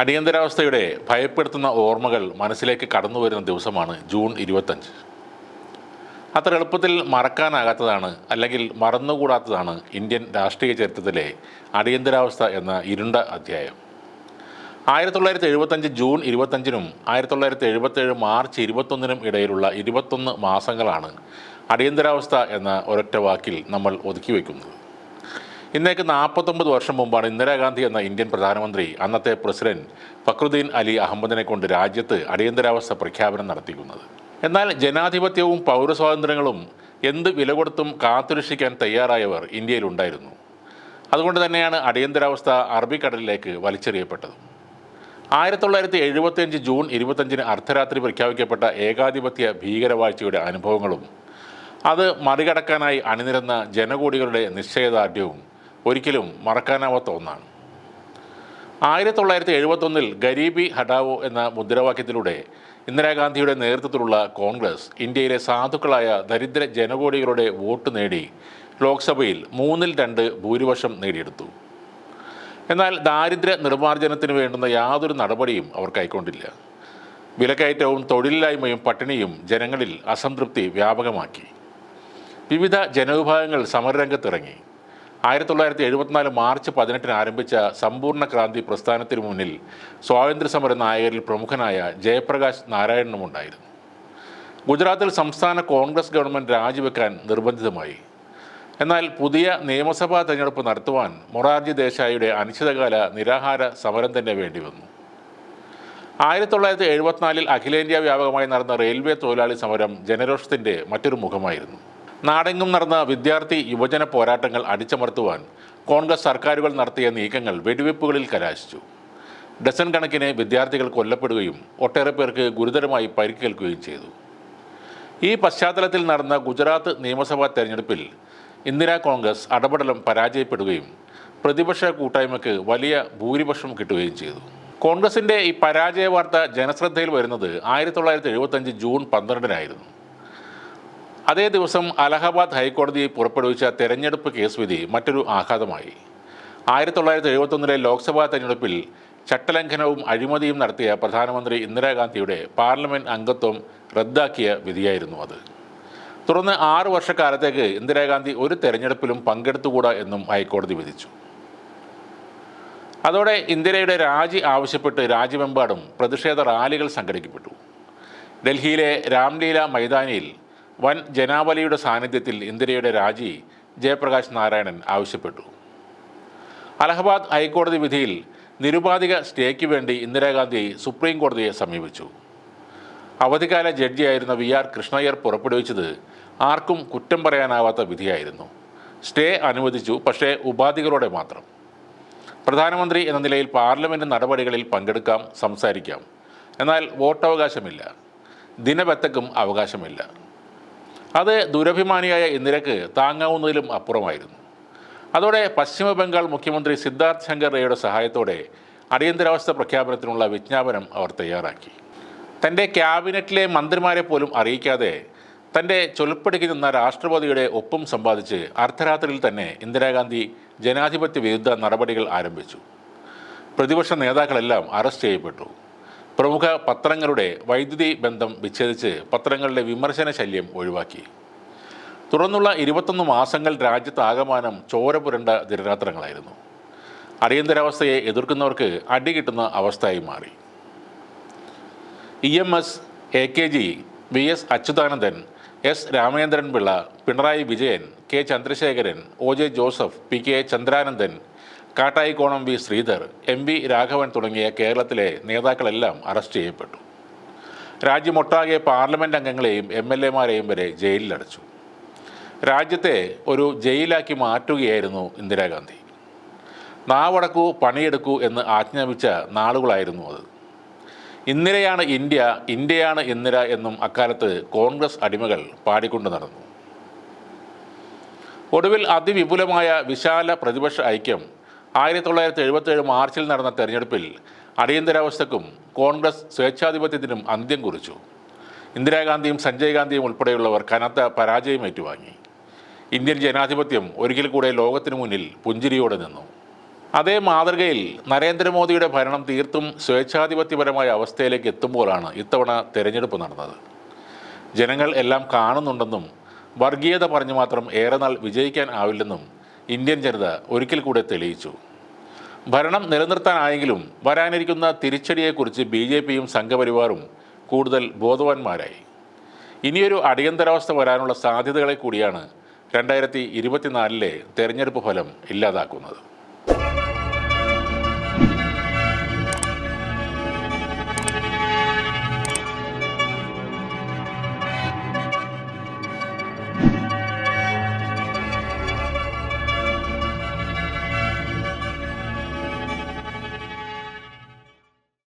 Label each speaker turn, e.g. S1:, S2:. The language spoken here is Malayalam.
S1: അടിയന്തരാവസ്ഥയുടെ ഭയപ്പെടുത്തുന്ന ഓർമ്മകൾ മനസ്സിലേക്ക് കടന്നു വരുന്ന ദിവസമാണ് ജൂൺ ഇരുപത്തഞ്ച്. അത്ര എളുപ്പത്തിൽ മറക്കാനാകാത്തതാണ് അല്ലെങ്കിൽ മറന്നുകൂടാത്തതാണ് ഇന്ത്യൻ രാഷ്ട്രീയ ചരിത്രത്തിലെ അടിയന്തരാവസ്ഥ എന്ന ഇരുണ്ട അധ്യായം. ആയിരത്തി തൊള്ളായിരത്തി എഴുപത്തഞ്ച് ജൂൺ ഇരുപത്തഞ്ചിനും ആയിരത്തി തൊള്ളായിരത്തി എഴുപത്തേഴ് മാർച്ച് ഇരുപത്തൊന്നിനും ഇടയിലുള്ള ഇരുപത്തൊന്ന് മാസങ്ങളാണ് അടിയന്തരാവസ്ഥ എന്ന ഒരൊറ്റ വാക്കിൽ നമ്മൾ ഒതുക്കി വയ്ക്കുന്നത്. ഇന്നേക്ക് നാൽപ്പത്തൊമ്പത് വർഷം മുമ്പാണ് ഇന്ദിരാഗാന്ധി എന്ന ഇന്ത്യൻ പ്രധാനമന്ത്രി അന്നത്തെ പ്രസിഡന്റ് ഫക്രുദ്ദീൻ അലി അഹമ്മദിനെ കൊണ്ട് രാജ്യത്ത് അടിയന്തരാവസ്ഥ പ്രഖ്യാപനം നടത്തിക്കുന്നത്. എന്നാൽ ജനാധിപത്യവും പൗരസ്വാതന്ത്ര്യങ്ങളും എന്ത് വില കൊടുത്തും കാത്തുരക്ഷിക്കാൻ തയ്യാറായവർ ഇന്ത്യയിലുണ്ടായിരുന്നു. അതുകൊണ്ട് തന്നെയാണ് അടിയന്തരാവസ്ഥ അറബിക്കടലിലേക്ക് വലിച്ചെറിയപ്പെട്ടത്. ആയിരത്തി തൊള്ളായിരത്തി എഴുപത്തിയഞ്ച് ജൂൺ ഇരുപത്തഞ്ചിന് അർദ്ധരാത്രി പ്രഖ്യാപിക്കപ്പെട്ട ഏകാധിപത്യ ഭീകരവാഴ്ചയുടെ അനുഭവങ്ങളും അത് മറികടക്കാനായി അണിനിരന്ന ജനകൂടികളുടെ നിശ്ചയദാർഢ്യവും ഒരിക്കലും മറക്കാനാവാത്ത ഒന്നാണ്. ആയിരത്തി തൊള്ളായിരത്തി എഴുപത്തൊന്നിൽ ഗരീബി ഹഡാവോ എന്ന മുദ്രാവാക്യത്തിലൂടെ ഇന്ദിരാഗാന്ധിയുടെ നേതൃത്വത്തിലുള്ള കോൺഗ്രസ് ഇന്ത്യയിലെ സാധുക്കളായ ദരിദ്ര ജനകോടികളുടെ വോട്ട് നേടി ലോക്സഭയിൽ മൂന്നിൽ രണ്ട് ഭൂരിപക്ഷം നേടിയെടുത്തു. എന്നാൽ ദാരിദ്ര്യ നിർമ്മാർജനത്തിന് വേണ്ടുന്ന യാതൊരു നടപടിയും അവർ കൈക്കൊണ്ടില്ല. വിലക്കയറ്റവും തൊഴിലില്ലായ്മയും പട്ടിണിയും ജനങ്ങളിൽ അസംതൃപ്തി വ്യാപകമാക്കി. വിവിധ ജനവിഭാഗങ്ങൾ സമരരംഗത്തിറങ്ങി. ആയിരത്തി തൊള്ളായിരത്തി എഴുപത്തിനാല് മാർച്ച് പതിനെട്ടിന് ആരംഭിച്ച സമ്പൂർണ ക്രാന്തി പ്രസ്ഥാനത്തിന് മുന്നിൽ സ്വാതന്ത്ര്യ സമര നായകരിൽ പ്രമുഖനായ ജയപ്രകാശ് നാരായണനും ഉണ്ടായിരുന്നു. ഗുജറാത്തിൽ സംസ്ഥാന കോൺഗ്രസ് ഗവൺമെന്റ് രാജിവെക്കാൻ നിർബന്ധിതമായി. എന്നാൽ പുതിയ നിയമസഭാ തെരഞ്ഞെടുപ്പ് നടത്തുവാൻ മൊറാർജി ദേശായിയുടെ അനിശ്ചിതകാല നിരാഹാര സമരം തന്നെ വേണ്ടി വന്നു ആയിരത്തി തൊള്ളായിരത്തി എഴുപത്തിനാലിൽ അഖിലേന്ത്യാ വ്യാപകമായി നടന്ന റെയിൽവേ തൊഴിലാളി സമരം ജനരോഷത്തിന്റെ മറ്റൊരു മുഖമായിരുന്നു. നാടെങ്ങും നടന്ന വിദ്യാർത്ഥി യുവജന പോരാട്ടങ്ങൾ അടിച്ചമർത്തുവാൻ കോൺഗ്രസ് സർക്കാരുകൾ നടത്തിയ നീക്കങ്ങൾ വെടിവെപ്പുകളിൽ കലാശിച്ചു. ഡസൻ കണക്കിന് വിദ്യാർത്ഥികൾ കൊല്ലപ്പെടുകയും ഒട്ടേറെ പേർക്ക് ഗുരുതരമായി പരിക്കേൽക്കുകയും ചെയ്തു. ഈ പശ്ചാത്തലത്തിൽ നടന്ന ഗുജറാത്ത് നിയമസഭാ തെരഞ്ഞെടുപ്പിൽ ഇന്ദിരാ കോൺഗ്രസ് അടപടലം പരാജയപ്പെടുകയും പ്രതിപക്ഷ കൂട്ടായ്മയ്ക്ക് വലിയ ഭൂരിപക്ഷം കിട്ടുകയും ചെയ്തു. കോൺഗ്രസിന്റെ ഈ പരാജയ വാർത്ത ജനശ്രദ്ധയിൽ വരുന്നത് ആയിരത്തി തൊള്ളായിരത്തി എഴുപത്തഞ്ച് ജൂൺ പന്ത്രണ്ടിനായിരുന്നു. അതേ ദിവസം അലഹബാദ് ഹൈക്കോടതി പുറപ്പെടുവിച്ച തെരഞ്ഞെടുപ്പ് കേസ് വിധി മറ്റൊരു ആഘാതമായി. ആയിരത്തി തൊള്ളായിരത്തി എഴുപത്തൊന്നിലെ ലോക്സഭാ തെരഞ്ഞെടുപ്പിൽ ചട്ടലംഘനവും അഴിമതിയും നടത്തിയ പ്രധാനമന്ത്രി ഇന്ദിരാഗാന്ധിയുടെ പാർലമെന്റ് അംഗത്വം റദ്ദാക്കിയ വിധിയായിരുന്നു അത്. തുടർന്ന് ആറു വർഷക്കാലത്തേക്ക് ഇന്ദിരാഗാന്ധി ഒരു തെരഞ്ഞെടുപ്പിലും പങ്കെടുത്തുകൂടാ എന്നും ഹൈക്കോടതി വിധിച്ചു. അതോടെ ഇന്ദിരയുടെ രാജി ആവശ്യപ്പെട്ട് രാജ്യമെമ്പാടും പ്രതിഷേധ റാലികൾ സംഘടിപ്പിക്കപ്പെട്ടു. ഡൽഹിയിലെ രാംലീല മൈതാനിയിൽ വൻ ജനാവലിയുടെ സാന്നിധ്യത്തിൽ ഇന്ദിരയുടെ രാജി ജയപ്രകാശ് നാരായണൻ ആവശ്യപ്പെട്ടു. അലഹബാദ് ഹൈക്കോടതി വിധിയിൽ നിരുപാധിക സ്റ്റേക്ക് വേണ്ടി ഇന്ദിരാഗാന്ധി സുപ്രീം കോടതിയെ സമീപിച്ചു. അവധിക്കാല ജഡ്ജിയായിരുന്ന വി ആർ കൃഷ്ണയ്യർ പുറപ്പെടുവിച്ചത് ആർക്കും കുറ്റം പറയാനാവാത്ത വിധിയായിരുന്നു. സ്റ്റേ അനുവദിച്ചു പക്ഷേ ഉപാധികളോടെ മാത്രം. പ്രധാനമന്ത്രി എന്ന നിലയിൽ പാർലമെന്റ് നടപടികളിൽ പങ്കെടുക്കാം സംസാരിക്കാം. എന്നാൽ വോട്ടവകാശമില്ല. ദിനബത്തക്കും അവകാശമില്ല. അത് ദുരഭിമാനിയായ ഇന്ദിരക്ക് താങ്ങാവുന്നതിലും അപ്പുറമായിരുന്നു. അതോടെ പശ്ചിമ ബംഗാൾ മുഖ്യമന്ത്രി സിദ്ധാർത്ഥ് ശങ്കർ റേയുടെ സഹായത്തോടെ അടിയന്തരാവസ്ഥ പ്രഖ്യാപനത്തിനുള്ള വിജ്ഞാപനം അവർ തയ്യാറാക്കി. തന്റെ ക്യാബിനറ്റിലെ മന്ത്രിമാരെ പോലും അറിയിക്കാതെ തന്റെ ചൊൽപ്പടിക്ക് നിന്ന രാഷ്ട്രപതിയുടെ ഒപ്പം സമ്പാദിച്ച് അർദ്ധരാത്രിയിൽ തന്നെ ഇന്ദിരാഗാന്ധി ജനാധിപത്യ വിരുദ്ധ നടപടികൾ ആരംഭിച്ചു. പ്രതിപക്ഷ നേതാക്കളെല്ലാം അറസ്റ്റ് ചെയ്യപ്പെട്ടു. പ്രമുഖ പത്രങ്ങളുടെ വൈദ്യുതി ബന്ധം വിച്ഛേദിച്ച് പത്രങ്ങളുടെ വിമർശന ശല്യം ഒഴിവാക്കി. തുടർന്നുള്ള ഇരുപത്തൊന്ന് മാസങ്ങൾ രാജ്യത്താകമാനം ചോര പുരണ്ട ദിനരാത്രങ്ങളായിരുന്നു. അടിയന്തരാവസ്ഥയെ എതിർക്കുന്നവർക്ക് അടി കിട്ടുന്ന അവസ്ഥയായി മാറി. E M S A K G V S Achuthanandan S Ramachandran Pillai Pinarayi Vijayan K Chandrasekharan O J Joseph P K Chandrananthan Kattayikonam V Sreedhar M V Raghavan തുടങ്ങിയ കേരളത്തിലെ നേതാക്കളെല്ലാം അറസ്റ്റ് ചെയ്യപ്പെട്ടു. രാജ്യമൊട്ടാകെ പാർലമെന്റ് അംഗങ്ങളെയും എം എൽ എമാരെയും വരെ ജയിലിലടച്ചു. രാജ്യത്തെ ഒരു ജയിലാക്കി മാറ്റുകയായിരുന്നു ഇന്ദിരാഗാന്ധി. നാവടക്കൂ പണിയെടുക്കൂ എന്ന് ആജ്ഞാപിച്ച നാളുകളായിരുന്നു അത്. ഇന്ദിരയാണ് ഇന്ത്യ ഇന്ത്യയാണ് ഇന്ദിര എന്നും അക്കാലത്ത് കോൺഗ്രസ് അടിമകൾ പാടിക്കൊണ്ട് നടന്നു. ഒടുവിൽ അതിവിപുലമായ വിശാല പ്രതിപക്ഷ ഐക്യം ആയിരത്തി തൊള്ളായിരത്തി എഴുപത്തേഴ് മാർച്ചിൽ നടന്ന തെരഞ്ഞെടുപ്പിൽ അടിയന്തരാവസ്ഥക്കും കോൺഗ്രസ് സ്വേച്ഛാധിപത്യത്തിനും അന്ത്യം കുറിച്ചു. ഇന്ദിരാഗാന്ധിയും സഞ്ജയ് ഗാന്ധിയും ഉൾപ്പെടെയുള്ളവർ കനത്ത പരാജയം ഏറ്റുവാങ്ങി. ഇന്ത്യൻ ജനാധിപത്യം ഒരിക്കൽ കൂടെ ലോകത്തിനു മുന്നിൽ പുഞ്ചിരിയോടെ നിന്നു. അതേ മാതൃകയിൽ നരേന്ദ്രമോദിയുടെ ഭരണം തീർത്തും സ്വേച്ഛാധിപത്യപരമായ അവസ്ഥയിലേക്ക് എത്തുമ്പോഴാണ് ഇത്തവണ തെരഞ്ഞെടുപ്പ് നടന്നത്. ജനങ്ങൾ എല്ലാം കാണുന്നുണ്ടെന്നും വർഗീയത പറഞ്ഞു മാത്രം ഏറെ നാൾ വിജയിക്കാൻ ആവില്ലെന്നും ഇന്ത്യൻ ജനത ഒരിക്കൽ കൂടെ തെളിയിച്ചു. ഭരണം നിലനിർത്താനായെങ്കിലും വരാനിരിക്കുന്ന തിരിച്ചടിയെക്കുറിച്ച് ബി ജെ പിയും സംഘപരിവാറും കൂടുതൽ ബോധവാന്മാരായി. ഇനിയൊരു അടിയന്തരാവസ്ഥ വരാനുള്ള സാധ്യതകളെ കൂടിയാണ് രണ്ടായിരത്തി ഇരുപത്തിനാലിലെ തെരഞ്ഞെടുപ്പ് ഫലം ഇല്ലാതാക്കുന്നത്.